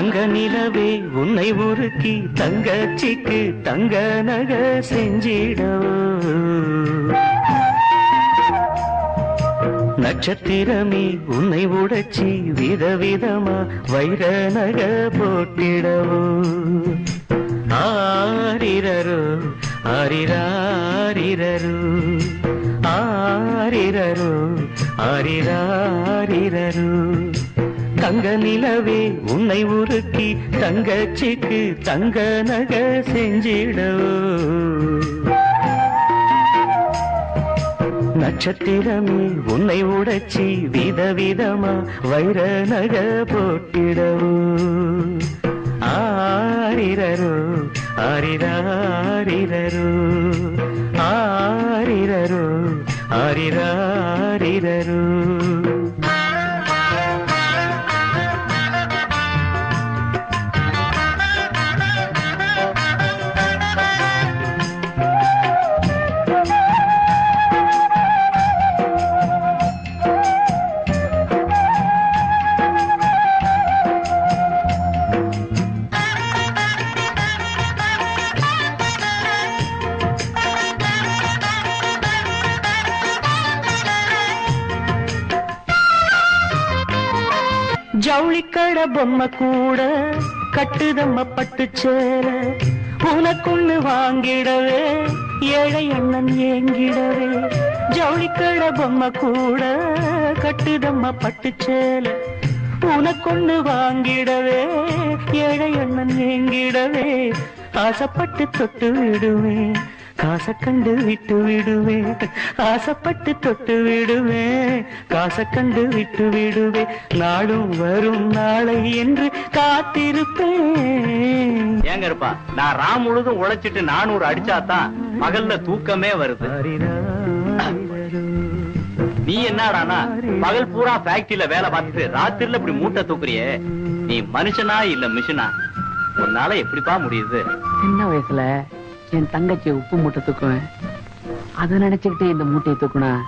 தங்க நிலவே உன்னை உருக்கி தங்கச்சிக்கு தங்க நக செஞ்சிடவோ நட்சத்திரமே உன்னை உடைச்சி விதவிதமா வைர நக போட்டிடவோ ஆரிரரோ ஆரிராரிரரோ ஆரிரரோ ஆரிராரிரரோ. தங்க நிலவே உன்னை உருக்கி தங்கச்சிக்கு தங்க நக செஞ்சிடவோ. நட்சத்திரமே உன்னை உடைச்சி விதவிதமா வைர நக போட்டிடவோ. ஆரிரரோ ஆரிராரிரரு. ஆரிரரோ ஆரிராரிரரு. ஜவுளிக்கட பொம்மை கூட கட்டுதம்ம பட்டு சேர உனக்குன்னு வாங்கிடவே ஏழை அண்ணன் ஏங்கிடவே. ஜவுளிக்கட பொம்மை கூட கட்டுதம்ம பட்டு சேல உனக்கொண்டு வாங்கிடவே ஏழை அண்ணன் ஏங்கிடவே. ஆசைப்பட்டு தொட்டு விடுவேன். காசை கண்டு விட்டு விடுவேன். ஆசைப்பட்டு தொட்டு விடுவேன். காசை கண்டு விட்டு விடுவேன். நாளும் வரும் நாளை என்று காத்திருப்பேன். ஏங்க இருப்பா நான் ராம் முழுதும் உழைச்சிட்டு நானூறு அடிச்சாதான் பகல்ல தூக்கமே வருது. நீ என்னடானா பகல் பூரா ஃபேக்டரியில வேலை பார்த்துட்டு ராத்திரில இப்படி மூட்டை தூக்குறியே? நீ மனுஷனா இல்ல மிஷினா? உன்னால எப்படிப்பா முடியுது? சின்ன வயசுல என் தங்கச்சி உப்பு மூட்டை தூக்குவேன். அதை நினைச்சுக்கிட்டு இந்த மூட்டையை தூக்குனா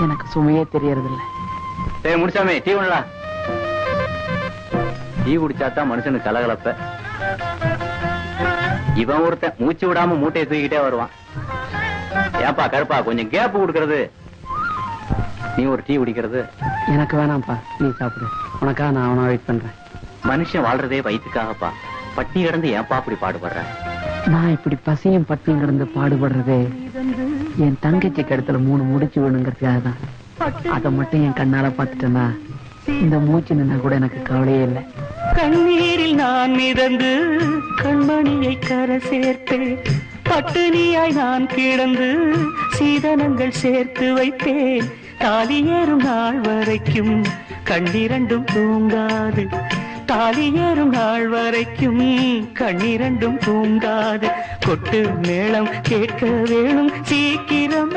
எனக்கு சுமையே தெரியறதில்ல. சரி முடிச்சாமே டீ ஒண்ணலா டீ குடிச்சாதான் மனுஷனுக்கு கலகலப்ப. இவன் ஒருத்தன் மூச்சு விடாம மூட்டையை தூக்கிட்டே வருவான். ஏன்பா கருப்பா கொஞ்சம் கேப் கொடுக்கறது. நீ ஒரு டீ குடிக்கிறது. எனக்கு வேணாம்ப்பா நீ சாப்பிடு. உனக்காக நான் அவனா வெயிட் பண்றேன். மனுஷன் வாழ்றதே வயிற்றுக்காகப்பா பட்டி கிடந்து ஏன்பா அப்படி பாடுபடுற? நான் இப்படி பசியும் பட்டியும் கிடந்து பாடுபடுறதே என் தங்கச்சி கழுத்துல மூணு முடிச்சு வேணுங்கிறதுக்காக தான் அதை மட்டும் என் கண்ணால பார்த்துட்டேன்னா இந்த மூச்சு நின்னா கூட எனக்கு கவலையே இல்லை. கண்ணீரில் நான் மிதந்து கண்மணியை கர சேர்த்தேன். பட்டினியாய் நான் கிடந்து சீதனங்கள் சேர்த்து வைத்தேன். தாலி ஏறும் நாள் வரைக்கும் கண்ணிரண்டும் தூங்காது. தாலி ஏறும் நாள் வரைக்கும் கண்ணிரண்டும் தூங்காது கொட்டு மேளம் கேட்க வேணும் சீக்கிரம்.